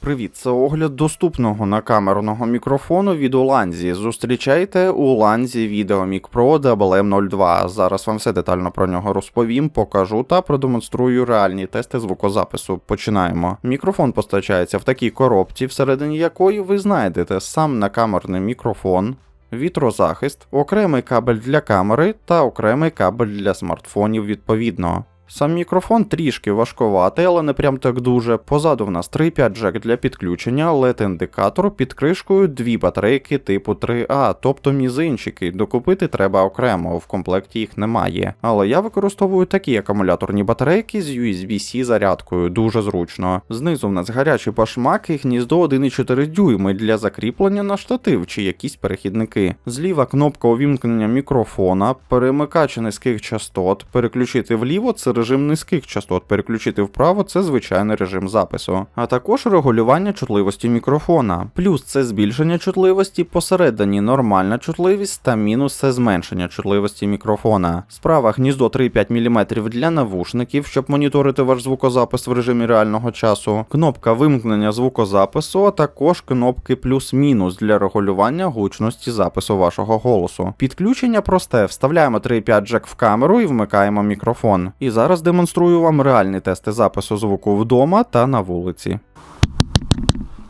Привіт, це огляд доступного накамерного мікрофону від Уланзі. Зустрічайте Уланзі VideoMic Pro WM02. Зараз вам все детально про нього розповім, покажу та продемонструю реальні тести звукозапису. Починаємо. Мікрофон постачається в такій коробці, всередині якої ви знайдете сам накамерний мікрофон. Вітрозахист, окремий кабель для камери та окремий кабель для смартфонів відповідно. Сам мікрофон трішки важкуватий, але не прям так дуже. Позаду в нас 3.5 джек для підключення, LED-індикатор під кришкою дві батарейки типу 3А, тобто мізинчики. Докупити треба окремо, в комплекті їх немає. Але я використовую такі акумуляторні батарейки з USB-C зарядкою, дуже зручно. Знизу в нас гарячий башмак і гніздо 1,4 дюйми для закріплення на штатив чи якісь перехідники. Зліва кнопка увімкнення мікрофона, перемикач низьких частот, переключити вліво це режим низьких частот, переключити вправо це звичайний режим запису, а також регулювання чутливості мікрофона. Плюс це збільшення чутливості, посередині нормальна чутливість та мінус це зменшення чутливості мікрофона. Справа гніздо 3,5 мм для навушників, щоб моніторити ваш звукозапис в режимі реального часу. Кнопка вимкнення звукозапису, а також кнопки плюс-мінус для регулювання гучності запису вашого голосу. Підключення просте, вставляємо 3,5 джек в камеру і вмикаємо мікрофон. І зараз демонструю вам реальні тести запису звуку вдома та на вулиці.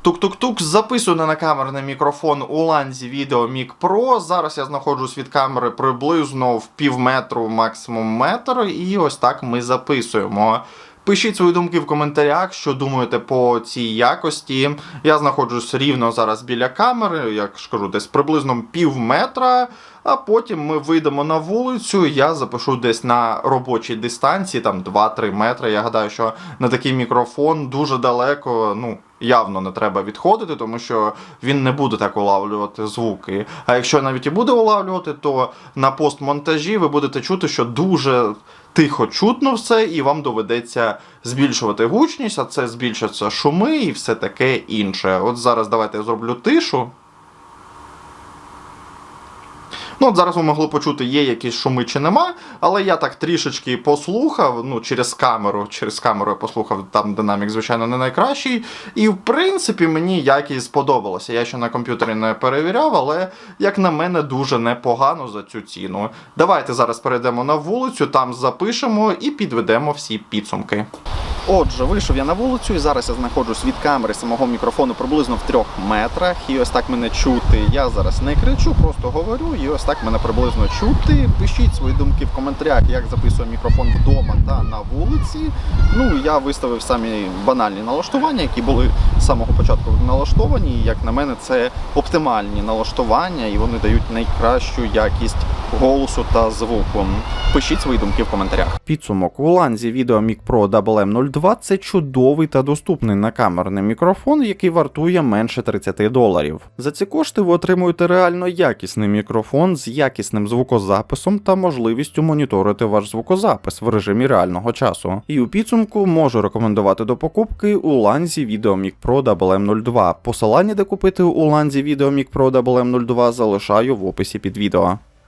Тук-тук-тук, записую на камерний мікрофон у ланзі відео Mic Pro. Зараз я знаходжусь від камери приблизно в пів метру, максимум метр, і ось так ми записуємо. Пишіть свої думки в коментарях, що думаєте по цій якості. Я знаходжусь рівно зараз біля камери, як ж десь приблизно пів метра. А потім ми вийдемо на вулицю. Я запишу десь на робочій дистанції, там 2-3 метри. Я гадаю, що на такий мікрофон дуже далеко, ну. Явно не треба відходити, тому що він не буде так улавлювати звуки. А якщо навіть і буде улавлювати, то на постмонтажі ви будете чути, що дуже тихо чутно все, і вам доведеться збільшувати гучність, а це збільшаться шуми і все таке інше. От зараз давайте я зроблю тишу. Ну, от зараз ви могли почути, є якісь шуми чи нема, але я так трішечки послухав, ну, через камеру, через камеру я послухав, там динамік, звичайно, не найкращий. І в принципі мені якість сподобалося. Я ще на комп'ютері не перевіряв, але, як на мене, дуже непогано за цю ціну. Давайте зараз перейдемо на вулицю, там запишемо і підведемо всі підсумки. Отже, вийшов я на вулицю і зараз я знаходжусь від камери самого мікрофону приблизно в трьох метрах. І ось так мене чути. Я зараз не кричу, просто говорю, і ось так мене приблизно чути. Пишіть свої думки в коментарях, як записує мікрофон вдома та на вулиці. Ну, я виставив самі банальні налаштування, які були з самого початку налаштовані. І, як на мене, це оптимальні налаштування, і вони дають найкращу якість голосу та звуку. Пишіть свої думки в коментарях. Підсумок у ланзі VideoMic Pro WM02 це чудовий та доступний накамерний мікрофон, який вартує менше 30 доларів. За ці кошти ви отримуєте реально якісний мікрофон з якісним звукозаписом та можливістю моніторити ваш звукозапис в режимі реального часу. І у підсумку можу рекомендувати до покупки у ланзі VideoMic Pro WM02. Посилання, де купити у ланзі VideoMic Pro WM02 залишаю в описі під відео.